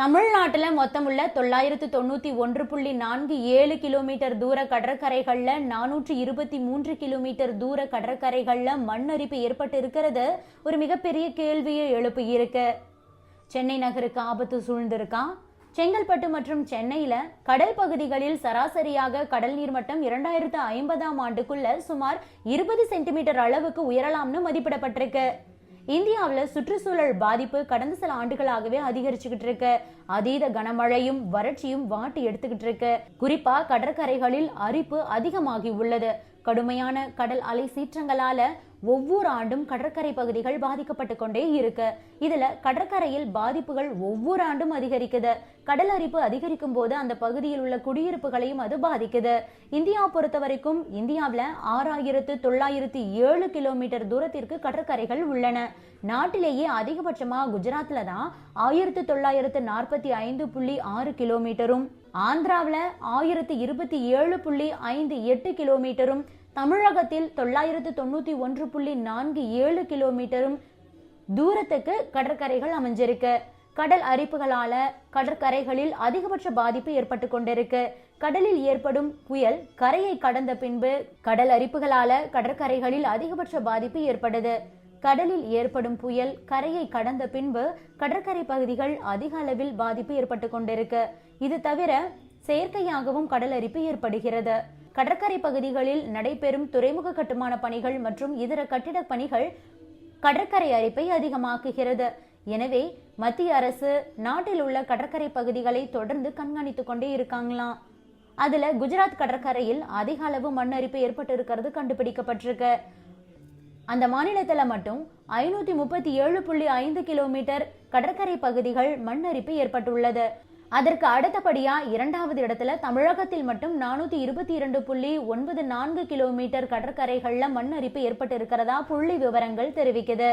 தமிழ்நாட்டில் மொத்தமுள்ள தொள்ளாயிரத்து தொண்ணூற்றி ஒன்று புள்ளி நான்கு ஏழு கிலோமீட்டர் தூர கடற்கரைகளில் நானூற்றி இருபத்தி மூன்று கிலோமீட்டர் தூர கடற்கரைகளில் மண் அரிப்பு ஏற்பட்டு இருக்கிறது ஒரு மிகப்பெரிய கேள்வியை எழுப்பி இருக்கு. சென்னை நகருக்கு ஆபத்து சூழ்ந்திருக்கா? செங்கல்பட்டு மற்றும் சென்னையில கடல் பகுதிகளில் சராசரியாக கடல் நீர் மட்டம் இரண்டாயிரத்து ஐம்பதாம் ஆண்டுக்குள்ள சுமார் இருபது சென்டிமீட்டர் அளவுக்கு உயரலாம்னு மதிப்பிடப்பட்டிருக்கு. இந்தியாவில் சுற்றுச்சூழல் பாதிப்பு கடந்த சில ஆண்டுகளாகவே அதிகரிச்சுக்கிட்டு இருக்கு. அதீத கனமழையும் வறட்சியும் வாட்டி எடுத்துக்கிட்டு இருக்கு. குறிப்பா கடற்கரைகளில் அரிப்பு அதிகமாகி உள்ளது. கடுமையான கடல் அலை சீற்றங்களால ஒவ்வொரு ஆண்டும் கடற்கரை பகுதிகள் பாதிக்கப்பட்டு கொண்டே இருக்கு. இதுல கடற்கரையில் பாதிப்புகள் ஒவ்வொரு ஆண்டும் அதிகரிக்குது. கடல் அரிப்பு அதிகரிக்கும் போது அந்த பகுதியில் உள்ள குடியிருப்புகளையும் அது பாதிக்குது. இந்தியா பொறுத்த வரைக்கும் இந்தியாவில் ஆறாயிரத்து தொள்ளாயிரத்து ஏழு கிலோமீட்டர் தூரத்திற்கு கடற்கரைகள் உள்ளன. நாட்டிலேயே அதிகபட்சமா குஜராத்ல தான் ஆயிரத்து தொள்ளாயிரத்து நாற்பத்தி ஐந்து புள்ளி ஆறு கிலோமீட்டரும் ஆந்திராவில் ஆயிரத்து இருபத்தி ஏழு புள்ளி ஐந்து எட்டு கிலோமீட்டரும் தமிழகத்தில் தொள்ளாயிரத்து தொண்ணூத்தி ஒன்று புள்ளி நான்கு ஏழு கிலோமீட்டரும் தூரத்துக்கு கடற்கரைகள் அமைஞ்சிருக்கு. கடல் அரிப்புகளால கடற்கரைகளில் அதிகபட்ச பாதிப்பு ஏற்பட்டு கொண்டிருக்கு. கடலில் ஏற்படும் புயல் கரையை கடந்த பின்பு கடல் அரிப்புகளால கடற்கரைகளில் அதிகபட்ச பாதிப்பு ஏற்படுது கடலில் ஏற்படும் புயல் கரையை கடந்த பின்பு கடற்கரை பகுதிகள் அதிக அளவில் பாதிப்பு ஏற்பட்டு கொண்டிருக்கு. இது தவிர செயற்கையாகவும் கடல் அரிப்பு ஏற்படுகிறது. கடற்கரை பகுதிகளில் நடைபெறும் துறைமுக கட்டுமான பணிகள் மற்றும் இதர கட்டிட பணிகள் கடற்கரை அரிப்பை அதிகமாக்குகிறது. எனவே மத்திய அரசு நாட்டில் உள்ள கடற்கரை பகுதிகளை தொடர்ந்து கண்காணித்துக் கொண்டே இருக்காங்களாம் அதுல குஜராத் கடற்கரையில் அதிக அளவு மண் அரிப்பு ஏற்பட்டு இருக்கிறது கண்டுபிடிக்கப்பட்டிருக்கு. அந்த மாநிலத்துல மட்டும் ஐநூத்தி முப்பத்தி ஏழு புள்ளி ஐந்து கிலோமீட்டர் கடற்கரை பகுதிகள் மண் அரிப்பு ஏற்பட்டுள்ளது. அதற்கு அடுத்தபடியா இரண்டாவது இடத்துல தமிழகத்தில் மட்டும் நானூத்தி இருபத்தி இரண்டு புள்ளி ஒன்பது நான்கு கிலோமீட்டர் கடற்கரைகள்ல மண் அரிப்பு ஏற்பட்டு இருக்கிறதா புள்ளி விவரங்கள் தெரிவிக்குது.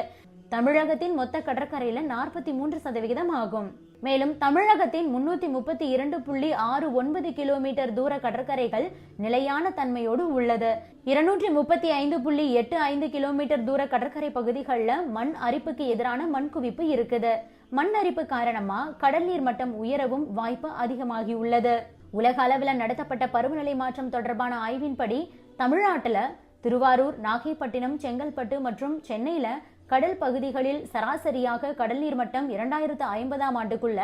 தமிழகத்தின் மொத்த கடற்கரையில நாற்பத்தி மூன்று சதவிகிதம் ஆகும். மேலும் தமிழகத்தின் முன்னூத்தி முப்பத்தி இரண்டு புள்ளி ஆறு ஒன்பது கிலோமீட்டர் தூர கடற்கரைகள் நிலையான தன்மையோடு உள்ளது. இருநூற்றி முப்பத்தி ஐந்து புள்ளி எட்டு ஐந்து கிலோமீட்டர் தூர கடற்கரை பகுதிகளில் மண் அரிப்புக்கு எதிரான மண் குவிப்பு இருக்குது. மண் அரிப்பு காரணமா கடல் நீர் மட்டம் உயரவும் வாய்ப்பு அதிகமாகியுள்ளது. உலக அளவில் நடத்தப்பட்ட பருவநிலை மாற்றம் தொடர்பான ஆய்வின்படி தமிழ்நாட்டில் திருவாரூர் நாகைப்பட்டினம் செங்கல்பட்டு மற்றும் சென்னையில கடல் பகுதிகளில் சராசரியாக கடல் நீர் மட்டம் இரண்டாயிரத்து ஐம்பதாம் ஆண்டுக்குள்ள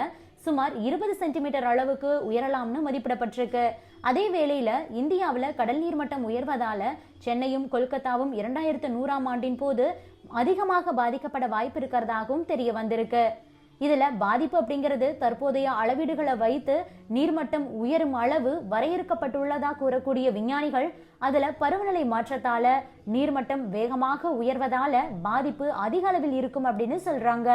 சுமார் இருபது சென்டிமீட்டர் அளவுக்கு உயரலாம்னு மதிப்பிடப்பட்டிருக்கு. அதே வேளையில இந்தியாவில் கடல் நீர் மட்டம் உயர்வதால சென்னையும் கொல்கத்தாவும் இரண்டாயிரத்து நூறாம் ஆண்டின் போது அதிகமாக பாதிக்கப்பட வாய்ப்பு இருக்கிறதாகவும் தெரிய வந்திருக்கு. இதுல பாதிப்பு அப்படிங்கிறது தற்போதைய அளவீடுகளை வைத்து நீர்மட்டம் உயரும் அளவு வரையறுக்கப்பட்டுள்ளதா கூறக்கூடிய விஞ்ஞானிகள் அதுல பருவநிலை மாற்றத்தால நீர்மட்டம் வேகமாக உயர்வதால பாதிப்பு அதிக அளவில் இருக்கும் அப்படின்னு சொல்றாங்க.